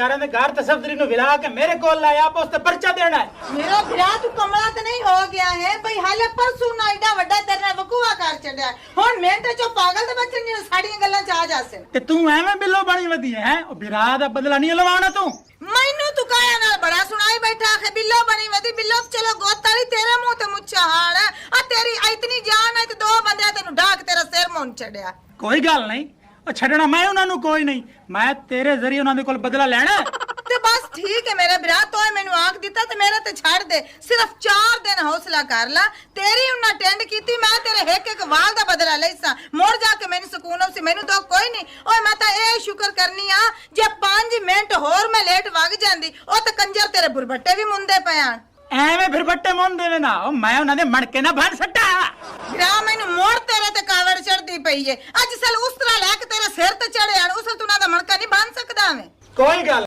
ਯਾਰਾਂ ਦੇ ਘਰ ਤਸਵਦਰੀ ਨੂੰ ਵਿਲਾ ਕੇ ਮੇਰੇ ਕੋਲ ਲਾਇਆ ਆਪ ਉਸ ਤੇ ਪਰਚਾ ਦੇਣਾ ਹੈ। ਮੇਰਾ ਭਰਾ ਤੂੰ ਕਮਲਾ ਤੇ ਨਹੀਂ ਹੋ ਗਿਆ ਹੈ। ਬਈ ਹਾਲੇ ਪਰਸੂ ਨਾ ਏਡਾ ਵੱਡਾ ਤੇਰੇ ਨਾਲ ਵਕੂਆ ਕਰ ਛੱਡਿਆ ਹੁਣ ਮਿੰਟ ਚੋਂ ਪਾਗਲ ਦੇ ਬੱਚੇ ਨੇ ਸਾਡੀਆਂ ਗੱਲਾਂ ਚ ਆ ਜਾਸੇ ਤੇ ਤੂੰ ਐਵੇਂ ਬਿੱਲੋ ਬਣੀ ਵਧੀ ਹੈ? ਉਹ ਵਿਰਾਹ ਦਾ ਬਦਲਾ ਨਹੀਂ ਲਵਾਉਣਾ ਤੂੰ? ਮੈਨੂੰ ਤੂੰ ਕਾਇਆ ਨਾਲ ਬੜਾ ਸੁਣਾਈ ਬੈਠਾ ਹੈ ਬਿੱਲੋ ਬਣੀ ਵਦੀ ਬਿੱਲੋ ਚਲੋ ਗੋਤਾਲੀ ਤੇਰੇ ਮੂੰਹ ਤੇ ਮੁੱਛਾ ਹਾਲ ਹੈ। ਆ ਤੇਰੀ ਇਤਨੀ ਜਾਨ ਹੈ ਤੇ ਦੋ ਬੰਦਿਆਂ ਤੈਨੂੰ ਢਾਕ ਤੇਰਾ ਸਿਰ ਮੁੰਨ ਛੱਡਿਆ। ਕੋਈ ਗੱਲ ਨਹੀਂ। ਉਹ ਛੱਡਣਾ ਮੈਂ ਉਹਨਾਂ ਨੂੰ ਕੋਈ ਨਹੀਂ। ਮੈਂ ਤੇਰੇ ਜ਼ਰੀਏ ਉਹਨਾਂ ਦੇ ਕੋਲ ਬਦਲਾ ਲੈਣਾ। ਤੇ ਬਸ ਠੀਕ ਹੈ ਮੇਰਾ ਭਰਾ ਤੋਏ ਮੈਨੂੰ ਆਖ ਦਿੱਤਾ ਤੇ ਮੇਰਾ ਤੇ ਛੱਡ ਦੇ। ਸਿਰਫ 4 ਦਿਨ ਹੌਸਲਾ ਕਰ ਲਾ। ਤੇਰੀ ਉਹਨਾਂ ਟੈਂਡ ਕੀਤੀ ਮੈਂ ਤੇਰੇ ਇੱਕ ਇੱਕ ਵਾਲ ਦਾ ਬਦਲਾ ਲਈਸਾਂ ਮੁੜ ਜਾ ਕੇ ਮੈਨੂੰ ਸਕੂਨ ਸੀ ਮੈਨੂੰ ਤਾਂ ਕੋਈ ਨਹੀਂ। ਓਏ ਮੈਂ ਤਾਂ ਇਹ ਸ਼ੁਕਰ ਕਰਨੀ ਆ ਜੇ 5 ਮਿੰਟ ਹੋਰ ਮੈਂ ਲੇਟ ਵਗ ਜਾਂਦੀ ਉਹ ਤਾਂ ਕੰਜਰ ਤੇਰੇ ਬੁਰਬੱਟੇ ਵੀ ਮੁੰਦੇ ਪਿਆ ਐਵੇਂ ਫਿਰ ਬੱਟੇ ਮੁੰਨ ਦੇਵੇ ਨਾ ਉਹ ਮੈਂ ਉਹਨਾਂ ਦੇ ਮਣਕੇ ਨਾ ਭੰਨ ਸੱਟਾ। ਭਰਾ ਮੈਨੂੰ ਮੋੜ ਤੇਰੇ ਤੇ ਕਾਵੜ ਚੜਦੀ ਪਈ ਏ ਅੱਜ ਸਲ ਉਸ ਤਰ੍ਹਾਂ ਲੈ ਕੇ ਤੇਰੇ ਸਿਰ ਤੇ ਚੜਿਆ ਉਸ ਤੂੰ ਨਾ ਦਾ ਮਣਕਾ ਨਹੀਂ ਬਣ ਸਕਦਾ ਮੈਂ ਕੋਈ ਗੱਲ